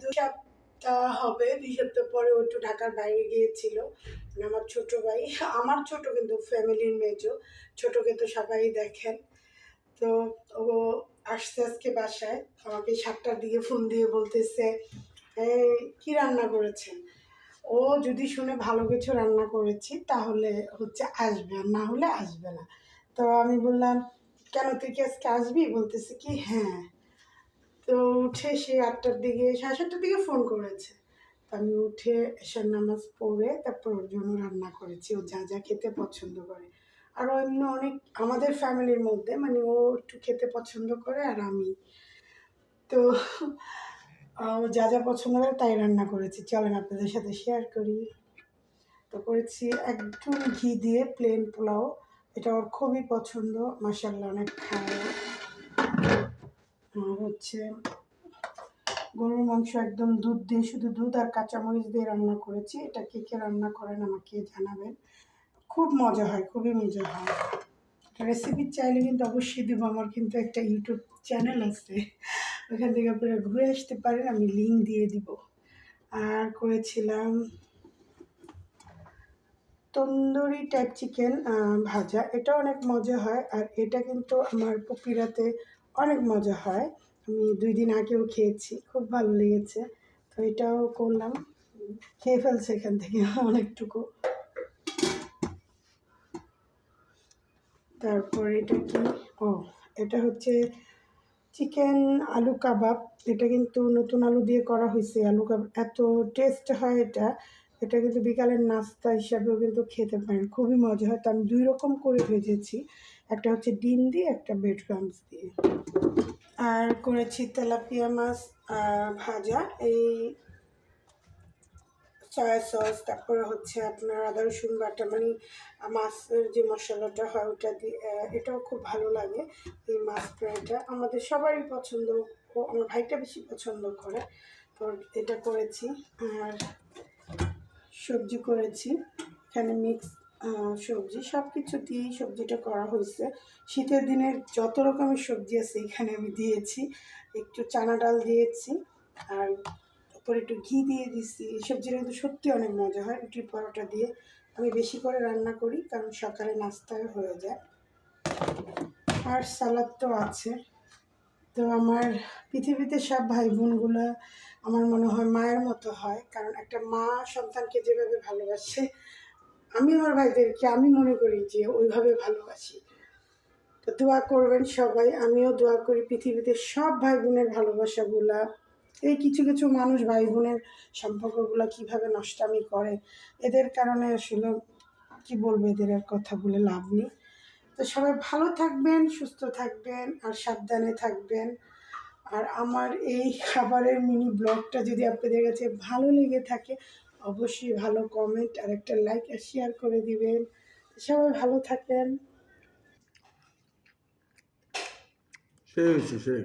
দুই সপ্তাহ হবে, দুই সপ্তাহ পরে ও একটু ঢাকার বাইরে গিয়েছিল। মানে আমার ছোট ভাই, আমার ছোট কিন্তু ফ্যামিলির মেজো, ছোটকে তো সবাই দেখেন। তো ও বাসায়, আমাকে সাতটার দিকে ফোন দিয়ে বলতেছে কি রান্না করেছেন? ও, যদি শুনে ভালো কিছু রান্না করেছি, তাহলে হচ্ছে আসবে, আর না হলে আসবে না। তো আমি বললাম, কেন তুই কি আজকে আসবি? বলতেছে কি হ্যাঁ। তো উঠে সে আটটার দিকে, সাড়ে সাতটার দিকে ফোন করেছে। তো আমি উঠে এসার নামাজ পড়ে, তারপর ওর জন্য রান্না করেছি। ও যা যা খেতে পছন্দ করে। আর অন্য অনেক, আমাদের ফ্যামিলির মধ্যে মানে ও একটু খেতে পছন্দ করে আর আমি। তো ও যা যা পছন্দ করে তাই রান্না করেছি। চলেন আপনাদের সাথে শেয়ার করি। তো করেছি একদম ঘি দিয়ে প্লেন পোলাও। এটা ওর খুবই পছন্দ। মাসাল্লাহ অনেক খায় হচ্ছে গরুর মাংস একদম দুধ দিয়ে, শুধু দুধ আর কাঁচামরিচ দিয়ে রান্না করেছি। এটা কে কে রান্না করেন আমাকে জানাবেন। খুব মজা হয়, খুবই মজা হয়। রেসিপি চাইলে কিন্তু অবশ্যই দেবো, আমার কিন্তু একটা ইউটিউব চ্যানেল আছে। ওখান থেকে আপনারা ঘুরে আসতে পারেন, আমি লিঙ্ক দিয়ে দিব। আর করেছিলাম তন্দুরি টাইপ চিকেন ভাজা। এটা অনেক মজা হয়, আর এটা কিন্তু আমার পপিরাতে অনেক মজা হয়। আমি দুই দিন আগেও খেয়েছি, খুব ভালো লেগেছে। তো এটাও করলাম, খেয়ে ফেলছে এখান থেকে অনেকটুকু। তারপর এটা কি? ও, এটা হচ্ছে চিকেন আলু কাবাব। এটা কিন্তু নতুন আলু দিয়ে করা হয়েছে আলু কাবাব এত টেস্ট হয় এটা। এটা কিন্তু বিকালের নাস্তা হিসাবেও কিন্তু খেতে পারেন। খুবই মজা হয়। তো আমি দুই রকম করে ভেজেছি। একটা হচ্ছে ডিম দিয়ে, একটা ব্রেড ক্রামস দিয়ে। আর করেছি তেলাপিয়া মাছ ভাজা। এই সয়া সস তারপরে হচ্ছে আপনার আদা রসুন বাটা মানে মাছের যে মশলাটা হয় ওটা দিয়ে এটাও খুব ভালো লাগে, এই মাছ ফ্রাইটা। আমাদের সবারই পছন্দ আমার ভাইটা বেশি পছন্দ করে। তো এটা করেছি। আর সবজি করেছি। এখানে মিক্স সবজি সব কিছু দিয়েই সবজিটা করা হয়েছে। শীতের দিনের যত রকমের সবজি আছে এখানে আমি দিয়েছি। একটু চানা ডাল দিয়েছি আর উপরে একটু ঘি দিয়ে দিচ্ছি এই সবজিটা কিন্তু সত্যি অনেক মজা হয় রুটি পরোটা দিয়ে। আমি বেশি করে রান্না করি কারণ সকালে নাস্তায় হয়ে যায়। আর সালাদ তো আছে। তো আমার পৃথিবীতে সব ভাই বোনগুলো আমার মনে হয় মায়ের মতো হয়। কারণ একটা মা সন্তানকে যেভাবে ভালোবাসে, আমি আমার ভাইদেরকে আমি মনে করি যে ওইভাবে ভালোবাসি। তো দোয়া করবেন সবাই, আমিও দোয়া করি পৃথিবীতে সব ভাই বোনের ভালোবাসাগুলা, এই কিছু কিছু মানুষ ভাই বোনের সম্পর্কগুলো কীভাবে নষ্টামি করে, এদের কারণে আসলে কি বলব, এদের আর কথা বলে লাভ নেই। তো সবাই ভালো থাকবেন, সুস্থ থাকবেন আর সাবধানে থাকবেন। আর আমার এই খাবারের মিনি ব্লগটা যদি আপনাদের কাছে ভালো লেগে থাকে, অবশ্যই ভালো কমেন্ট আর একটা লাইক আর শেয়ার করে দিবেন। সবাই ভালো থাকেন সে সে সেই।